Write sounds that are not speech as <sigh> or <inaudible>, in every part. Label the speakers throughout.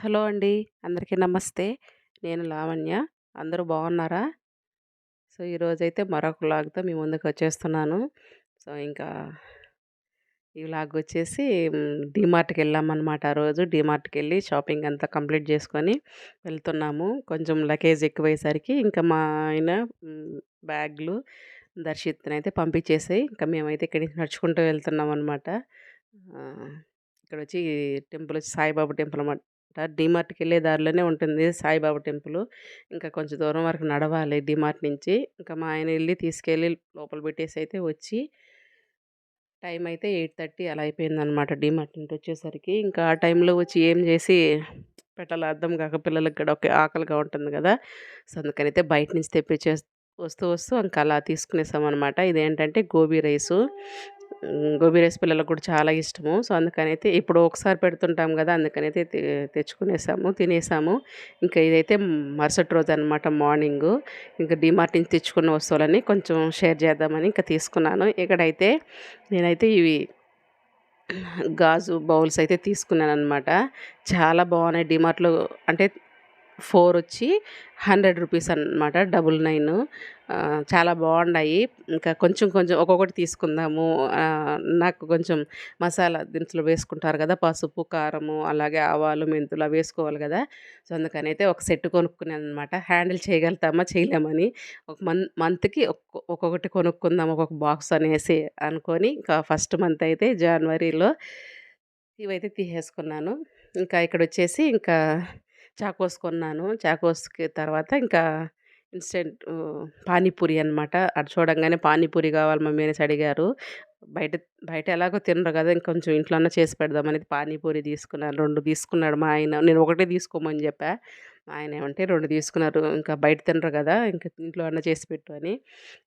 Speaker 1: Hello అండి. అందరికీ నమస్తే. నేను లావణ్య. అందరూ బాగున్నారా? సో, ఈరోజైతే మరొక లాగ్తో మీ ముందుకొచ్చేస్తున్నాను. సో, ఇంకా ఈ లాగ్ వచ్చేసి హ్మ్, డీమార్ట్‌కెళ్ళామనమాట ఆ రోజు. డీమార్ట్‌కెళ్ళి షాపింగ్ అంతా కంప్లీట్ చేసుకొని వెళ్తున్నాము. కొంచెం లగేజ్ ఎక్కువయ్యేసరికి ఇంకా మా ఆయన బ్యాగ్‌లు, దర్శిత్‌నైతే పంపించేసాయి ఇంకా మేమైతే ఇక్కడి నుంచి నడుచుకుంటూ వెళ్తున్నాం అనమాట ఇక్కడ వచ్చి టెంపుల్ వచ్చి సాయిబాబా టెంపుల్ డీమార్ట్కి వెళ్ళే దారిలోనే ఉంటుంది సాయిబాబా టెంపుల్ ఇంకా కొంచెం దూరం వరకు నడవాలి డీమార్ట్ నుంచి. ఇంకా మా ఆయన వెళ్ళి తీసుకెళ్ళి లోపల పెట్టేసి అయితే వచ్చి టైం అయితే 8:30 అలా అయిపోయిందనమాట డీమార్ట్ నుండి వచ్చేసరికి. ఇంకా ఆ టైంలో వచ్చి ఏం చేసి పెట్టాలో అర్థం కాక పిల్లలకి కూడా ఒక ఆకలిగా ఉంటుంది కదా! సో, అందుకనైతే బయట నుంచి తెప్పించే వస్తూ వస్తూ ఇంకా అలా తీసుకునేసామనమాట. ఇదేంటంటే గోబీ రైసు. హ్మ్, గోబీ రైస్ పిల్లలకు కూడా చాలా ఇష్టము. సో, అందుకనైతే ఇప్పుడు ఒకసారి పెడుతుంటాం కదా! అందుకనైతే తె తెచ్చుకునేసాము, తినేసాము. ఇంకా ఇదైతే మరుసటి రోజు అనమాట మార్నింగు. ఇంకా డీమార్ట్ నుంచి తెచ్చుకున్న వస్తువులని కొంచెం షేర్ చేద్దామని ఇంకా తీసుకున్నాను. ఇక్కడైతే నేనైతే ఇవి గాజు బౌల్స్ అయితే తీసుకున్నాననమాట. చాలా బాగున్నాయి డిమార్ట్లో అంటే ఫోర్ వచ్చి 100 రూపీస్ అనమాట. డబుల్ నైన్ చాలా బాగున్నాయి. ఇంకా కొంచెం కొంచెం ఒక్కొక్కటి తీసుకుందాము. నాకు కొంచెం మసాలా దినుసులు వేసుకుంటారు కదా! పసుపు, కారము, అలాగే ఆవాలు, మెంతులు అవి వేసుకోవాలి కదా! సో, అందుకనైతే ఒక సెట్ కొనుక్కున్నాననమాట. హ్యాండిల్ చేయగలుగుతామా? చేయలేమని. ఒక మన్ మంత్‌కి ఒక్కొక్కటి కొనుక్కుందాం ఒక్కొక్క బాక్స్ అనేసి అనుకొని ఇంకా ఫస్ట్ మంత్ అయితే జనవరిలో ఇవైతే తీసేసుకున్నాను. ఇంకా ఇక్కడ వచ్చేసి ఇంకా చాకోస్ కొన్నాను. చాకోస్‌కి తర్వాత ఇంకా ఇన్స్టెంట్ పానీపూరి అనమాట. అటు చూడంగానే పానీపూరి కావాలి మమ్మీ అనేసి అడిగారు. బయట బయట ఎలాగో తినరు కదా! ఇంకొంచెం ఇంట్లో చేసి పెడదామనేది పానీపూరి తీసుకున్నాను. రెండు తీసుకున్నాడు మా ఆయన. నేను ఒకటే తీసుకోమని చెప్పా. ఆయన ఏమంటే రెండు తీసుకున్నారు. ఇంకా బయట తినరు కదా! ఇంకా ఇంట్లో అన్న చేసి పెట్టు అని.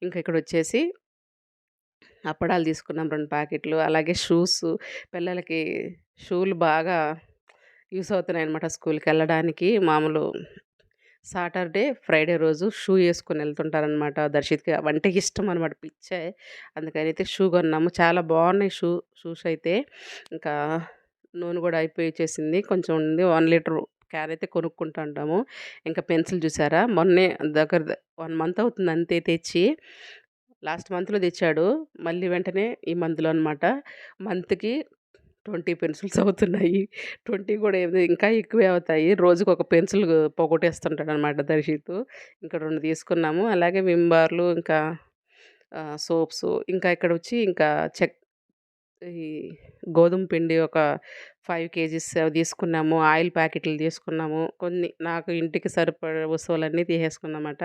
Speaker 1: ఇంకా ఇక్కడొచ్చేసి అప్పడాలు తీసుకున్నాం రెండు ప్యాకెట్లు. అలాగే షూస్ పిల్లలకి షూలు బాగా యూస్ అవుతున్నాయి అనమాట స్కూల్కి వెళ్ళడానికి మామూలు సాటర్‌డే, ఫ్రైడే రోజు షూ వేసుకొని వెళ్తుంటారనమాట. దర్శిత్‌కి అవంటే ఇష్టం అనమాట. పిచ్చే. అందుకనైతే షూ కొన్నాము. చాలా బాగున్నాయి షూ షూస్ అయితే. ఇంకా నూనె కూడా అయిపోయి వచ్చేసింది కొంచెం ఉంది వన్ లీటర్ క్యాన్ అయితే కొనుక్కుంటుంటాము. ఇంకా పెన్సిల్ చూసారా? మొన్నే దగ్గర వన్ మంత్ అవుతుంది అంతే తెచ్చి. లాస్ట్ మంత్‌లో తెచ్చాడు. మళ్ళీ వెంటనే ఈ మంత్‌లో అనమాట. మంత్‌కి 20 పెన్సిల్స్ అవుతున్నాయి. 20 కూడా ఏమి ఇంకా ఎక్కువే అవుతాయి. రోజుకు ఒక పెన్సిల్ పోగొట్టేస్తుంటాడనమాట దర్శిత్. ఇంకా రెండు తీసుకున్నాము. అలాగే విమ్ బార్లు ఇంకా సోప్స్ సోప్సు ఇంకా ఇక్కడొచ్చి ఇంకా చెక్ ఈ గోధుమ పిండి ఒక ఫైవ్ కేజీస్ అవి తీసుకున్నాము. ఆయిల్ ప్యాకెట్లు తీసుకున్నాము. కొన్ని నాకు ఇంటికి సరిపడే వస్తువులన్నీ తీసేసుకున్నామాట.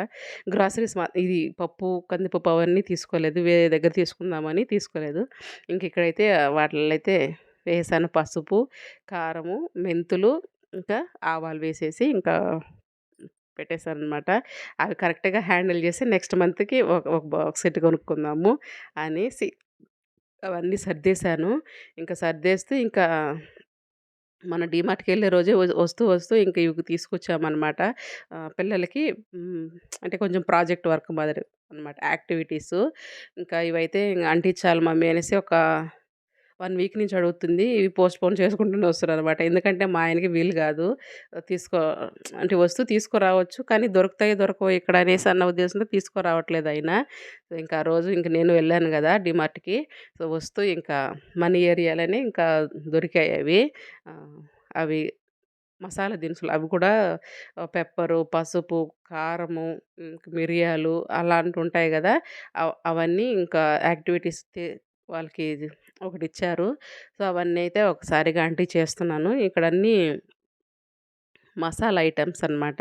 Speaker 1: గ్రాసరీస్ మా ఇది పప్పు, కందిపప్పు అవన్నీ తీసుకోలేదు. వేరే దగ్గర తీసుకుందామని తీసుకోలేదు. ఇంక ఇక్కడైతే వాటిల్లో అయితే వేసాను పసుపు, కారము, మెంతులు ఇంకా ఆవాలు వేసేసి ఇంకా పెట్టేసాననమాట. అవి కరెక్ట్‌గా హ్యాండిల్ చేసి నెక్స్ట్ మంత్‌కి ఒక ఒక బాక్స్ సెట్ కొనుక్కుందాము అనేసి అవన్నీ సర్దేశాను. ఇంకా సర్దేస్తే ఇంకా మన డీమార్ట్‌కెళ్ళే రోజే వస్తూ వస్తూ ఇంకా ఇవి తీసుకొచ్చామన్నమాట పిల్లలకి అంటే కొంచెం ప్రాజెక్ట్ వర్క్ మాదిరి అనమాట. యాక్టివిటీసు. ఇంకా ఇవైతే అంటించాలి మమ్మీ అనేసి ఒక వన్ వీక్ నుంచి అడుగుతుంది. ఇవి పోస్ట్‌పోన్ చేసుకుంటూనే వస్తున్నారనమాట. ఎందుకంటే మా ఆయనకి వీలు కాదు. తీసుకో అంటే వస్తువు తీసుకురావచ్చు. కానీ దొరుకుతాయి దొరకవు ఇక్కడ అనేసి అన్న ఉద్దేశంతో తీసుకురావట్లేదు అయినా సో, ఇంకా ఆ రోజు ఇంక నేను వెళ్ళాను కదా! డిమార్ట్కి సో, వస్తూ ఇంకా మన ఏరియాలోనే ఇంకా దొరికాయి అవి. అవి మసాలా దినుసులు అవి కూడా పెప్పరు, పసుపు, కారము, మిరియాలు అలాంటివి ఉంటాయి కదా! అవన్నీ ఇంకా యాక్టివిటీస్ వాళ్ళకి ఒకటి ఒకటిచ్చారు. సో, అవన్నీ అయితే ఒకసారిగా ఆంటీ చేస్తున్నాను ఇక్కడన్నీ మసాలా ఐటమ్స్ అనమాట.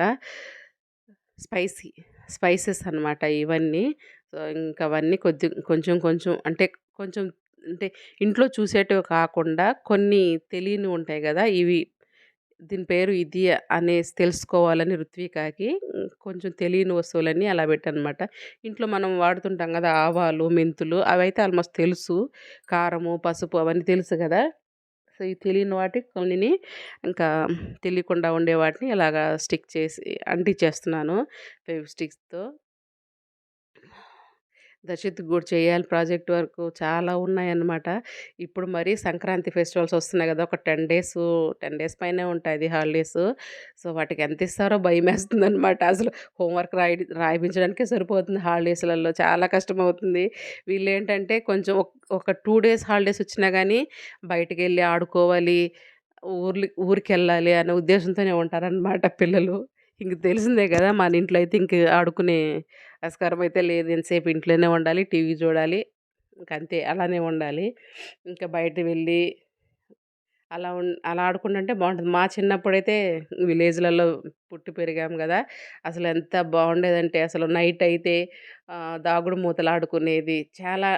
Speaker 1: స్పైసీ స్పైసెస్ అనమాట ఇవన్నీ. సో, ఇంకా అవన్నీ కొద్ది కొంచెం కొంచెం అంటే కొంచెం అంటే ఇంట్లో చూసేటివి కాకుండా కొన్ని తెలియని ఉంటాయి కదా! ఇవి దీని పేరు ఇది అనేసి తెలుసుకోవాలని రుత్వికాకి కొంచెం తెలియని వస్తువులన్నీ అలా పెట్టనమాట ఇంట్లో మనం వాడుతుంటాం కదా! ఆవాలు, మెంతులు అవైతే ఆల్మోస్ట్ తెలుసు. కారము, పసుపు అవన్నీ తెలుసు కదా! సో, ఈ తెలియని వాటి కొన్నిని ఇంకా తెలియకుండా ఉండే వాటిని ఇలాగా స్టిక్ చేసి అంటించేస్తున్నాను ఫెవిస్టిక్స్‌తో. దర్శిత్‌కి కూడా చేయాలి ప్రాజెక్ట్ వర్క్ చాలా ఉన్నాయన్నమాట. ఇప్పుడు మరి సంక్రాంతి ఫెస్టివల్స్ వస్తున్నాయి కదా ఒక టెన్ డేస్ టెన్ డేస్ పైనే ఉంటుంది హాలిడేసు. సో, వాటికి ఎంత ఇస్తారో భయం భయమేస్తుందనమాట. అసలు హోంవర్క్ రాయి రాయించడానికే సరిపోతుంది హాలిడేస్‌లలో. చాలా కష్టమవుతుంది. వీళ్ళేంటంటే కొంచెం ఒక టూ డేస్ హాలిడేస్ వచ్చినా గానీ బయటికెళ్ళి ఆడుకోవాలి, ఊర్లు ఊరికెళ్ళాలి అనే ఉద్దేశంతోనే ఉంటారనమాట పిల్లలు. ఇంక తెలిసిందే కదా మన ఇంట్లో అయితే ఇంక ఆడుకునే ఆస్కారం అయితే లేదు. ఎంతసేపు ఇంట్లోనే ఉండాలి, టీవీ చూడాలి. ఇంకంతే అలానే ఉండాలి. ఇంకా బయట వెళ్ళి అలా ఉన్ అలా ఆడుకుంటుంటే బాగుంటుంది మా చిన్నప్పుడైతే విలేజ్‌లలో పుట్టి పెరిగాం అసలు ఎంత బాగుండేదంటే అసలు నైట్ అయితే దాగుడు మూతలు ఆడుకునేది. చాలా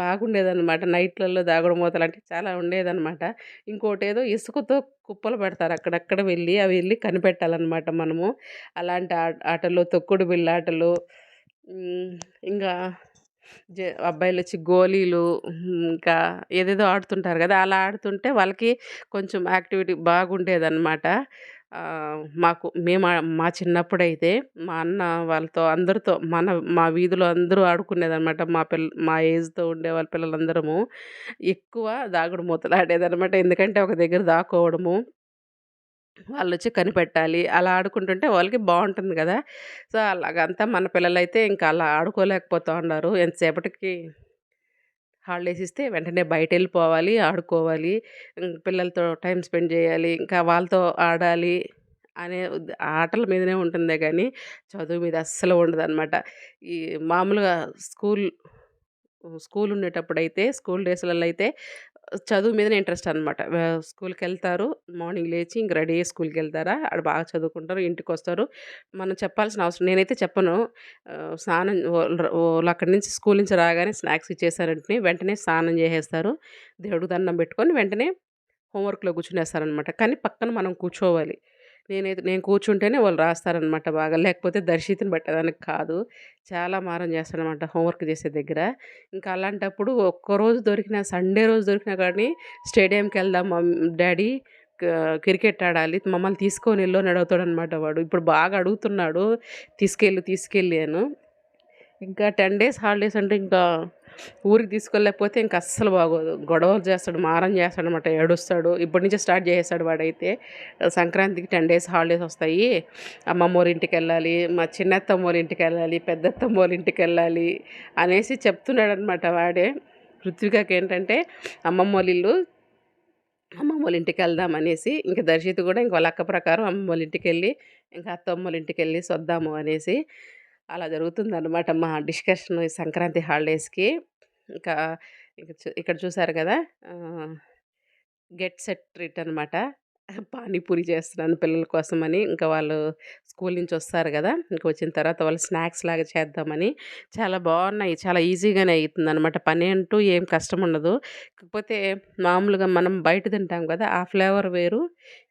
Speaker 1: బాగుండేదనమాట. నైట్‌లలో దాగుడు అంటే చాలా ఉండేదనమాట. ఇంకోటేదో ఇసుకతో కుప్పలు పెడతారు. అక్కడక్కడ వెళ్ళి అవి వెళ్ళి కనిపెట్టాలనమాట మనము. అలాంటి ఆటలు, తొక్కుడు బిళ్ళ ఆటలు ఇంకా జ అబ్బాయిలు వచ్చి గోళీలు ఇంకా ఏదేదో ఆడుతుంటారు కదా అలా ఆడుతుంటే వాళ్ళకి కొంచెం యాక్టివిటీ బాగుండేదనమాట. మాకు మేము మా మా చిన్నప్పుడైతే మా అన్న వాళ్ళతో అందరితో మన మా వీధిలో అందరూ ఆడుకునేదనమాట. మా పిల్ మా ఏజ్‌తో ఉండే వాళ్ళ పిల్లలందరము. ఎక్కువ దాగుడు మూతలు ఆడేదనమాట. ఎందుకంటే ఒక దగ్గర దాక్కోవడము. వాళ్ళు వచ్చి కనిపెట్టాలి. అలా ఆడుకుంటుంటే వాళ్ళకి బాగుంటుంది కదా సో, అలాగంతా మన పిల్లలైతే ఇంకా అలా ఆడుకోలేకపోతూ ఉన్నారు. ఎంతసేపటికి హాలిడేస్ ఇస్తే వెంటనే బయటెళ్ళిపోవాలి, ఆడుకోవాలి. పిల్లలతో టైం స్పెండ్ చేయాలి ఇంకా వాళ్ళతో ఆడాలి అనే ఆటల మీదనే ఉంటుందే కానీ చదువు మీద అస్సలు ఉండదనమాట. ఈ మామూలుగా స్కూల్ స్కూల్ స్కూల్ ఉండేటప్పుడైతే స్కూల్ డేస్‌లలో అయితే చదువు మీదనే ఇంట్రెస్ట్ అనమాట. స్కూల్కి వెళ్తారు మార్నింగ్ లేచి ఇంక రెడీ అయ్యి స్కూల్కి వెళ్తారా ఆడ బాగా చదువుకుంటారు. ఇంటికొస్తారు. మనం చెప్పాల్సిన అవసరం నేనైతే చెప్పను. స్నానం వాళ్ళు అక్కడి నుంచి స్కూల్ నుంచి రాగానే స్నాక్స్ ఇచ్చేసారంటే వెంటనే స్నానం చేసేస్తారు దేవుడికి దండం పెట్టుకొని వెంటనే హోంవర్క్‌లో కూర్చునేస్తారనమాట. కానీ పక్కన మనం కూర్చోవాలి. నేనైతే నేను కూర్చుంటేనే వాళ్ళు రాస్తారనమాట బాగా. లేకపోతే దర్శితిని పట్టేదానికి కాదు. చాలా మారం చేస్తానమాట హోంవర్క్ చేసే దగ్గర. ఇంకా అలాంటప్పుడు ఒక్కరోజు దొరికిన సండే రోజు దొరికినా కానీ స్టేడియంకి వెళ్దాం డాడీ క్రికెట్ ఆడాలి. మమ్మల్ని తీసుకొని అని అడుగుతాడనమాట వాడు. ఇప్పుడు బాగా అడుగుతున్నాడు. తీసుకెళ్ళు, తీసుకెళ్ళి తీసుకెళ్ళాను ఇంకా 10 డేస్ హాలిడేస్ అంటే ఇంకా ఊరికి తీసుకెళ్ళకపోతే ఇంక అస్సలు బాగోదు. గొడవలు చేస్తాడు, మారం చేస్తాడనమాట, ఏడుస్తాడు. ఇప్పటి నుంచే స్టార్ట్ చేసేసాడు వాడైతే. సంక్రాంతికి 10 డేస్ హాలిడేస్ వస్తాయి. అమ్మమ్మ ఇంటికి ఇంటికెళ్ళాలి, మా చిన్నత్తమ్మోళ్ళ ఇంటికెళ్ళాలి, ఇంటికి ఇంటికెళ్ళాలి అనేసి చెప్తున్నాడు అనమాట వాడే. మృతిగా ఏంటంటే అమ్మమ్మ వాళ్ళ ఇల్లు ఇంటికి వెళ్దాం అనేసి, ఇంక దర్శిత్ గూడా ఇంక వాళ్ళ అక్క ప్రకారం ఇంటికి వెళ్ళి ఇంకా ఇంటికి వెళ్ళి వద్దాము అనేసి, అలా జరుగుతుందన్నమాట మా డిస్కషన్ ఈ సంక్రాంతి హాలిడేస్‌కి. ఇంకా ఇక్కడ చూసారు కదా గెట్ సెట్ ట్రీట్ అనమాట. పానీపూరి చేస్తున్నాను పిల్లల కోసమని. ఇంకా వాళ్ళు స్కూల్ నుంచి వస్తారు కదా ఇంక వచ్చిన తర్వాత వాళ్ళు స్నాక్స్ లాగా చేద్దామని. చాలా బాగున్నాయి చాలా ఈజీగానే అవుతుంది అనమాట పని అంటూ ఏం కష్టం ఉండదు కాకపోతే మామూలుగా మనం బయట తింటాం కదా ఆ ఫ్లేవర్ వేరు,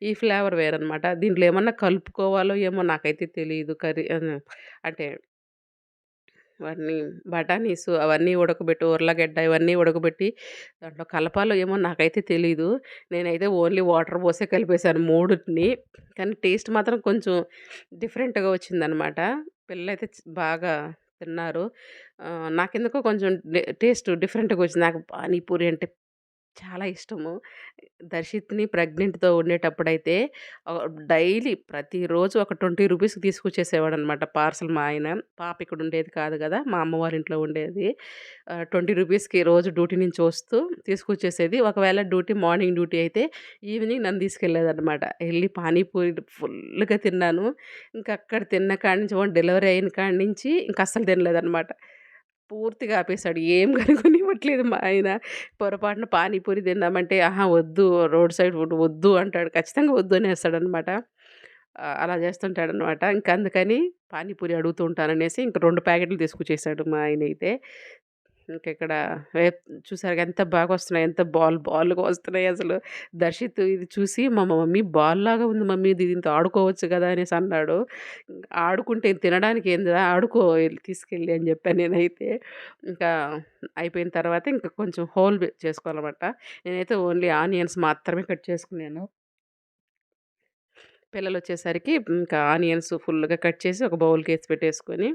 Speaker 1: ఈ ఫ్లేవర్ వేరనమాట. దీంట్లో ఏమన్నా కలుపుకోవాలో ఏమో నాకైతే తెలియదు కర్రీ అంటే వాటిని బఠానీస్ అవన్నీ ఉడకబెట్టి ఉర్లగడ్డ ఇవన్నీ ఉడకబెట్టి దాంట్లో కలపాలో ఏమో నాకైతే తెలీదు. నేనైతే ఓన్లీ వాటర్ పోసే కలిపేసాను మూడుని కానీ టేస్ట్ మాత్రం కొంచెం డిఫరెంట్‌గా వచ్చిందనమాట. పిల్లలైతే బాగా తిన్నారు. నాకెందుకో కొంచెం టేస్ట్ డిఫరెంట్‌గా వచ్చింది. నాకు పానీపూరి అంటే చాలా ఇష్టము. దర్శిత్‌ని ప్రెగ్నెంట్‌తో ఉండేటప్పుడైతే ఆహ్, డైలీ ప్రతిరోజు ఒక 20 రూపీస్‌కి తీసుకొచ్చేసేవాడనమాట పార్సెల్ మా ఆయన. పాప ఇక్కడ ఉండేది కాదు కదా మా అమ్మ ఇంట్లో ఉండేది. ఆహ్, 20 రూపీస్‌కి రోజు డ్యూటీ నుంచి వస్తూ తీసుకొచ్చేసేది. ఒకవేళ డ్యూటీ మార్నింగ్ డ్యూటీ అయితే ఈవినింగ్ నన్ను తీసుకెళ్ళేదనమాట. ఎళ్ళి పానీపూరి ఫుల్గా తిన్నాను. ఇంక అక్కడ తిన్న కాడి నుంచి ఓన్ డెలివరీ అయిన కాడి నుంచి ఇంక అస్సలు తినలేదనమాట. పూర్తిగా ఆపేశాడు ఏం కనుగొనివ్వట్లేదు మా ఆయన. పొరపాటున పానీపూరి తిందామంటే, ఆహా వద్దు రోడ్ సైడ్ ఫుడ్ వద్దు" అంటాడు. ఖచ్చితంగా వద్దు అనేస్తాడనమాట. ఆహ్, అలా చేస్తుంటాడనమాట. ఇంక అందుకని పానీపూరి అడుగుతూ ఉంటాననేసి ఇంక రెండు ప్యాకెట్లు తీసుకొచ్చేసాడు మా ఆయన అయితే ఇంకా ఇక్కడ వేప్ చూసారుగా ఎంత బాగొస్తున్నాయి. ఎంత బాల్ బాల్‌గా వస్తున్నాయి అసలు. దర్శిత్ ఇది చూసి మా మమ్మీ బాల్ లాగా ఉంది మమ్మీ ఇది దీంతో ఆడుకోవచ్చు కదా అనేసి అన్నాడు. ఆడుకుంటే తినడానికి ఏందిరా ఆడుకో తీసుకెళ్ళి అని చెప్పాను నేనైతే. ఇంకా అయిపోయిన తర్వాత ఇంకా కొంచెం హోల్ చేసుకోవాలన్నమాట. నేనైతే ఓన్లీ ఆనియన్స్ మాత్రమే కట్ చేసుకున్నాను. పిల్లలు వచ్చేసరికి ఇంకా ఆనియన్స్ ఫుల్‌గా కట్ చేసి ఒక బౌల్‌కేసి పెట్టేసుకొని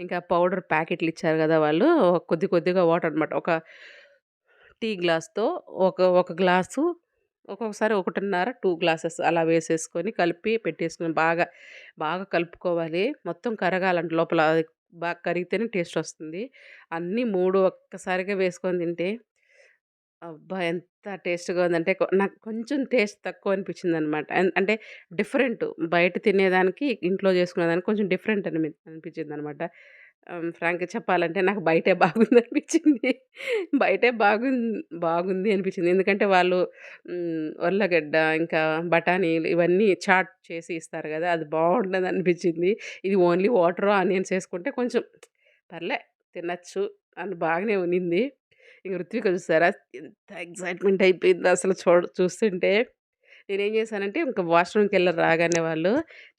Speaker 1: ఇంకా పౌడర్ ప్యాకెట్లు ఇచ్చారు కదా వాళ్ళు. కొద్ది కొద్దిగా వాటర్ అనమాట ఒక టీ గ్లాస్తో ఒక ఒక గ్లాసు ఒక్కొక్కసారి ఒకటిన్నర టూ గ్లాసెస్ అలా వేసేసుకొని కలిపి పెట్టేసుకొని బాగా బాగా కలుపుకోవాలి. మొత్తం కరగాలంటే లోపల. బాగా కరిగితేనే టేస్ట్ వస్తుంది. అన్నీ మూడు ఒక్కసారిగా వేసుకొని తింటే అబ్బా! ఎంత టేస్ట్‌గా ఉందంటే కొ నాకు కొంచెం టేస్ట్ తక్కువ అనిపించిందనమాట. అన్ అంటే డిఫరెంట్ బయట తినేదానికి, ఇంట్లో చేసుకునేదానికి కొంచెం డిఫరెంట్ అనిమి అనిపించిందనమాట. ఆహ్, ఫ్రాంక్‌గా చెప్పాలంటే నాకు బయటే బాగుందనిపించింది. బయటే బాగుంది బాగుంది అనిపించింది. ఎందుకంటే వాళ్ళు హ్మ్, ఉర్లగడ్డ, ఇంకా బఠానీలు ఇవన్నీ చాట్ చేసి ఇస్తారు గదా! అది బాగుండదనిపించింది. ఇది ఓన్లీ వాటరు, ఆనియన్స్ ఏసుకుంటే కొంచెం పర్లే తినొచ్చు అని బాగానే ఉన్నింది. ఇంక ఋత్విక చూసారా ఎంత ఎగ్జైట్మెంట్ అయిపోయింది అసలు చూడ చూస్తుంటే. నేనేం చేశానంటే వాష్రూమ్కి వెళ్ళి రాగానే వాళ్ళు,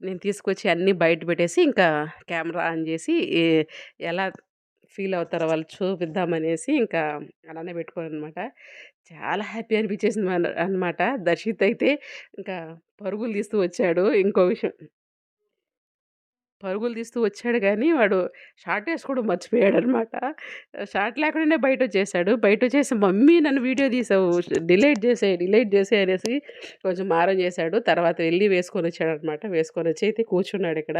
Speaker 1: నేను తీసుకొచ్చి అన్నీ బయట పెట్టేసి ఇంకా కెమెరా ఆన్ చేసి ఎలా ఫీల్ అవుతారో వాళ్ళు చూపిద్దామనేసి ఇంకా అలానే పెట్టుకున్నాననమాట. చాలా హ్యాపీ అనిపించేసింది అనమాట. దర్శిత్ అయితే ఇంకా పరుగులు తీస్తూ వచ్చాడు. ఇంకో విషయం పరుగులు తీస్తూ వచ్చాడు కానీ వాడు షార్ట్ మర్చిపోయాడు అనమాట షార్ట్ లేకుండానే బయట వచ్చేసాడు బయట వచ్చేసి "మమ్మీ నన్ను వీడియో తీసావు. డిలీట్ చేసే డిలీట్ చేసే అనేసి కొంచెం మారం చేశాడు. తర్వాత వెళ్ళి వేసుకొని వచ్చాడు అనమాట వేసుకొని వచ్చి అయితే కూర్చున్నాడిక్కడ.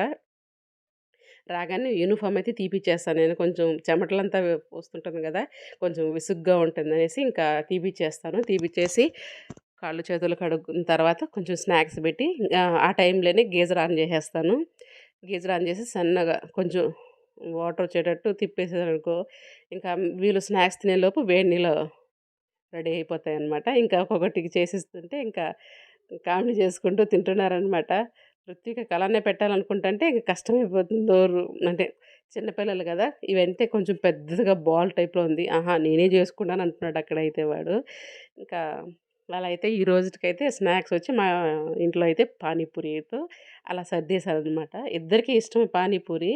Speaker 1: రాగానే యూనిఫార్మ్ అయితే తీపిచ్చేస్తాను నేను. కొంచెం చెమటలంతా పోస్తుంటుంది కదా కొంచెం విసుగ్గా ఉంటుంది అనేసి ఇంకా తీపిచ్చేస్తాను. తీపిచ్చేసి కాళ్ళు, చేతులు కడుక్కున్న తర్వాత కొంచెం స్నాక్స్ పెట్టి ఆ టైంలోనే గీజర్ ఆన్ చేసేస్తాను. గీజర్ ఆన్ చేసి సన్నగా కొంచెం వాటర్ వచ్చేటట్టు తిప్పేసేదనుకో ఇంకా వీళ్ళు స్నాక్స్ తినేలోపు వేడి నీళ్ళు రెడీ అయిపోతాయన్నమాట. ఇంకా ఒక్కొక్కటికి చేసిస్తుంటే ఇంకా కామెడీ చేసుకుంటూ తింటున్నారనమాట. రుత్వికకి కళనే పెట్టాలనుకుంటుంటే ఇంక కష్టమైపోతుంది నోరు. అంటే చిన్నపిల్లలు కదా ఇవంటే కొంచెం పెద్దదిగా బాల్ టైప్‌లో ఉంది. ఆహా! నేనే చేసుకున్నాను అంటున్నాడు అక్కడైతే వాడు. ఇంకా అలా అయితే ఈ రోజుకైతే స్నాక్స్ వచ్చి మా ఇంట్లో అయితే పానీపూరితో అలా సర్దేశారనమాట ఇద్దరికీ ఇష్టమే పానీపూరి.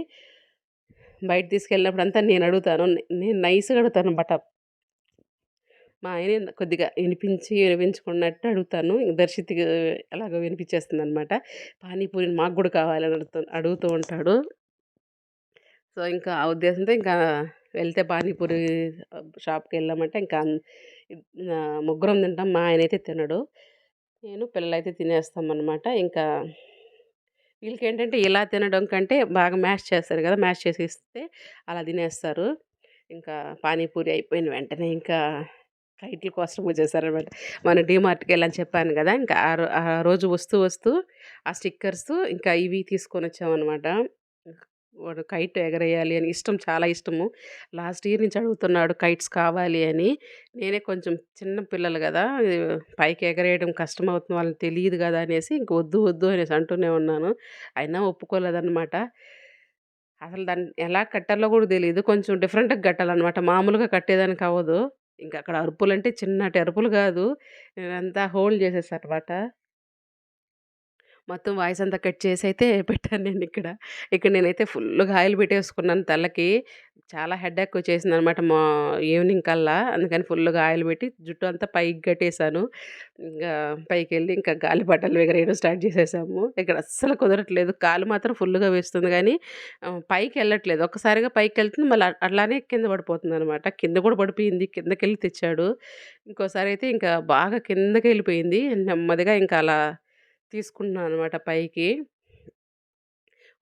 Speaker 1: బయట తీసుకెళ్ళినప్పుడు అంతా నేను అడుగుతాను. నేను నైస్‌గా అడుగుతాను అడుగుతాననమాట. మా ఆయన కొద్దిగా వినిపించి, వినిపించుకున్నట్టు అడుగుతాను. దర్శిత్‌కి ఎలాగో వినిపించేస్తుందనమాట. పానీపూరిని మాకు కూడా కావాలని అడుగుతూ అడుగుతూ ఉంటాడు. సో, ఇంకా ఆ ఉద్దేశంతో ఇంకా వెళ్తే పానీపూరి షాప్కి వెళ్ళామంటే ఇంకా ముగ్గురం తింటాం. మా ఆయన అయితే తినడు. నేను, పిల్లలైతే తినేస్తామనమాట. ఇంకా వీళ్ళకేంటంటే ఇలా తినడం కంటే బాగా మ్యాష్ చేస్తారు కదా మ్యాష్ చేసి ఇస్తే అలా తినేస్తారు. ఇంకా పానీపూరి అయిపోయిన వెంటనే ఇంకా కైట్ల కోసం వచ్చేసారనమాట. మనం డీమార్ట్‌కెళ్ళని చెప్పాను కదా ఇంకా ఆ ఆ రోజు వస్తూ వస్తూ ఆ స్టిక్కర్స్ ఇంకా ఇవి తీసుకొని వచ్చామన్నమాట వాడు కైట్ ఎగరేయాలి అని ఇష్టం చాలా ఇష్టము. లాస్ట్ ఇయర్ నుంచి అడుగుతున్నాడు కైట్స్ కావాలి అని. నేనే కొంచెం చిన్న పిల్లలు కదా పైకి ఎగరేయడం కష్టమవుతుంది వాళ్ళని తెలియదు కదా అనేసి ఇంక వద్దు వద్దు అనేసి అంటూనే ఉన్నాను. అయినా ఒప్పుకోలేదనమాట. అసలు దాన్ని ఎలా కట్టాలో కూడా తెలియదు కొంచెం డిఫరెంట్‌గా కట్టాలన్నమాట మామూలుగా కట్టేదానికి అవ్వదు. ఇంకా అక్కడ అరుపులు అంటే చిన్నటి అరుపులు కాదు నేనంతా హోల్డ్ చేసేసాననమాట. మొత్తం వాయిస్ అంతా కట్ చేసి అయితే <laughs> పెట్టాను నేను ఇక్కడ ఇక్కడ నేనైతే ఫుల్ ఆయిల్ పెట్టేసుకున్నాను తలకి. చాలా హెడ్ఎక్ వచ్చేసింది అనమాట మా ఈవినింగ్ కల్లా. అందుకని ఫుల్ ఆయిల్ పెట్టి జుట్టు అంతా పైకి కట్టేసాను. పైకి పైకెళ్ళి ఇంకా గాలి బట్టలు ఎగరేయడం స్టార్ట్ చేసేసాము. ఇక్కడ అస్సలు కుదరట్లేదు. కాలు మాత్రం ఫుల్గా వేస్తుంది కానీ పైకి వెళ్ళట్లేదు ఒక్కసారిగా పైకెళ్తుంది మళ్ళీ అట్లానే కింద పడిపోతుందనమాట. కింద కూడా పడిపోయింది. కిందకెళ్ళి తెచ్చాడు. ఇంకోసారి అయితే ఇంకా బాగా కిందకి వెళ్ళిపోయింది నెమ్మదిగా ఇంకా అలా తీసుకుంటున్నాను అనమాట పైకి.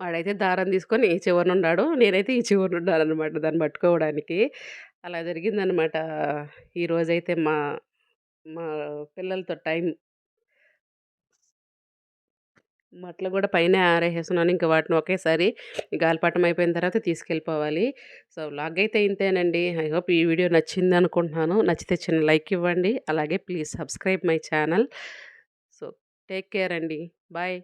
Speaker 1: వాడైతే దారం తీసుకొని ఈ చివరనున్నాడు. నేనైతే ఈ చివరనున్నాననమాట దాన్ని పట్టుకోవడానికి. అలా జరిగిందనమాట. ఈరోజైతే మా మా పిల్లలతో టైం. బట్టలు కూడా పైనే ఆరేసేస్తున్నాను ఇంకా వాటిని ఒకేసారి గాలిపటం అయిపోయిన తర్వాత తీసుకెళ్ళిపోవాలి. సో, వ్లాగ్ అయితే ఇంతేనండి. ఐ హోప్ ఈ వీడియో నచ్చిందనుకుంటున్నాను. నచ్చితే చిన్న లైక్ ఇవ్వండి. అలాగే please subscribe my channel. Take care అండి. బాయ్.